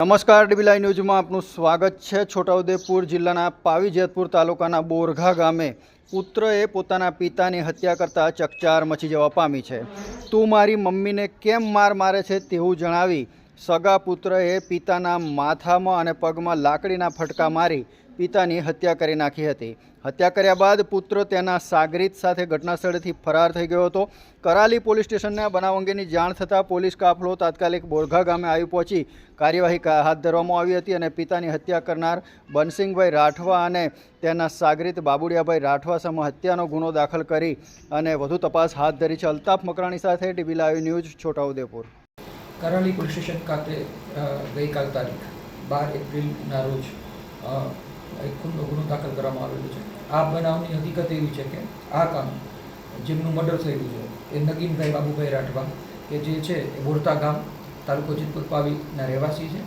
નમસ્કાર ડીબીલાઈ ન્યૂઝમાં આપનું સ્વાગત છે. છોટાઉદેપુર જિલ્લાના પાવી જેતપુર તાલુકાના બોરઘા ગામે પુત્રએ પોતાના પિતાની હત્યા કરતા ચકચાર મચી જવા પામી છે. તું મારી મમ્મીને કેમ માર મારે છે તેવું જણાવી સગા પુત્રએ પિતાના માથામાં અને પગમાં લાકડીના ફટકા મારી પિતાની હત્યા કરી નાખી હતી. હત્યા કર્યા બાદ પુત્ર તેના સાગરીત સાથે ઘટનાસ્થળેથી ફરાર થઈ ગયો હતો. કરાલી પોલીસ સ્ટેશનને બનાવ અંગેની જાણ થતાં પોલીસ કાફલો તાત્કાલિક બોરઘા ગામે આવી પહોંચી. કાર્યવાહી હાથ ધરવામાં આવી હતી અને પિતાની હત્યા કરનાર બનસિંગભાઈ રાઠવા અને તેના સાગરીત બાબુડિયાભાઈ રાઠવા સામે હત્યાનો ગુનો દાખલ કરી અને વધુ તપાસ હાથ ધરી છે. અલ્તાફ મકરાણી સાથે TV live news Chhota Udepur. Karali police ખાતે ગઈકાલ તારીખ, બાર એપ્રિલના રોજ એક ખૂનનો ગુનો દાખલ કરવામાં આવેલો છે. આ બનાવની હકીકત એવી છે કે આ કામ જેમનું મર્ડર થયેલું છે, એ નગીનભાઈ બાબુભાઈ રાઠવા કે જે છે એ બોરતા ગામ, તાલુકો જીતપુર પાવીના રહેવાસી છે.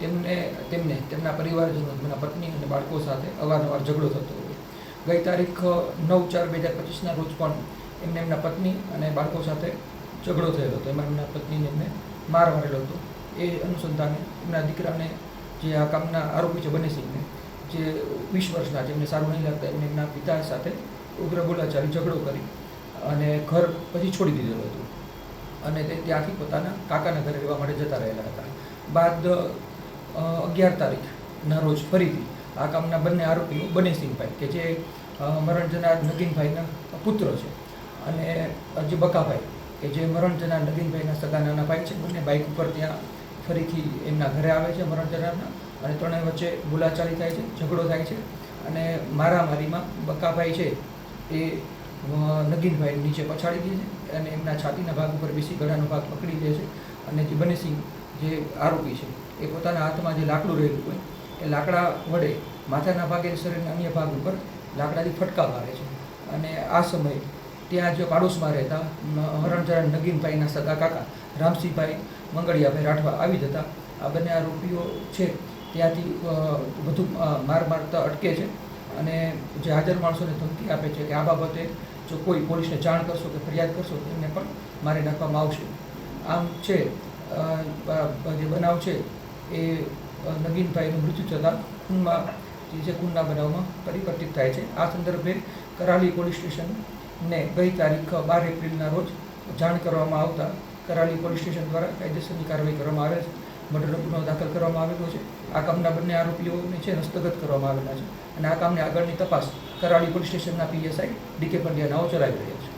તેમને તેમને, તેમના પરિવારજનો, તેમના પત્ની અને બાળકો સાથે અવારનવાર ઝઘડો થતો હોય. ગઈ તારીખ, નવ ચાર બે હજાર પચીસના રોજ પણ એમને એમના પત્ની અને બાળકો સાથે ઝઘડો થયેલો હતો. એમાં એમના પત્નીને એમને માર મારેલો હતો. એ અનુસંધાને એમના દીકરાને જે આ કામના આરોપી છે બનેસિંહને જે વીસ વર્ષના જેમને સારું નહીં લાગતા, એમને એમના પિતા સાથે ઉગ્ર બોલાચાલી, ઝઘડો કરી અને ઘર પછી છોડી દીધેલું હતું. અને તે ત્યાંથી પોતાના કાકાના ઘરે રહેવા માટે જતા રહેલા હતા. બાદ અગિયાર તારીખના રોજ ફરીથી આ કામના બંને આરોપીઓ બનેસિંહભાઈ કે જે મરણ જનાર નગીનભાઈના પુત્ર છે અને જે બકાભાઈ કે જે મરણ જનાર નગીનભાઈના સગા નાના ભાઈ છે, બંને બાઇક ઉપર ત્યાં ફરીથી એમના ઘરે આવે છે મરણ જનારના અને ત્રણેય વચ્ચે બોલાચાલી થાય છે, ઝઘડો થાય છે અને મારામારીમાં બકાભાઈ છે એ નગીનભાઈ નીચે પછાડી દે છે અને એમના છાતીના ભાગ ઉપર બેસી ગળાનો ભાગ પકડી દે છે અને જે બનેસિંહ જે આરોપી છે એ પોતાના હાથમાં જે લાકડું રહેલું હોય એ લાકડા વડે માથાના ભાગે શરીરના અન્ય ભાગ ઉપર લાકડાથી ફટકા મારે છે અને આ સમયે ત્યાં જો પાડોશમાં રહેતા હરણચરણ નગીનભાઈના સગા કાકા રામસિંહભાઈ મંગળિયાભાઈ રાઠવા આવી જતા. આ બંને આરોપીઓ છે. ત્યાંથી વધુ માર મારતા અટકે છે અને જે હાજર માણસોને ધમકી આપે છે કે આ બાબતે જો કોઈ પોલીસને જાણ કરશો કે ફરિયાદ કરશો તો એમને પણ મારી નાખવામાં આવશે. આમ છે જે બનાવ છે એ નગીનભાઈનું મૃત્યુ થતાં ખૂનમાં, જે ખૂનના બનાવમાં પરિવર્તિત થાય છે. આ સંદર્ભે કરાલી પોલીસ સ્ટેશનને ગઈ તારીખ બાર એપ્રિલના રોજ જાણ કરવામાં આવતા કરાલી પોલીસ સ્ટેશન દ્વારા કાયદેસરની કાર્યવાહી કરવામાં આવેલ છે. મર્ડરનો ગુનો દાખલ કરવામાં આવેલો છે. આ કામના બંને આરોપીઓને છે હસ્તગત કરવામાં આવેલા છે. અને આ કામની આગળની તપાસ કરાળી પોલીસ સ્ટેશનના પીએસઆઈ ડીકે પંડ્યા નાઓ ચલાવી રહ્યા છે.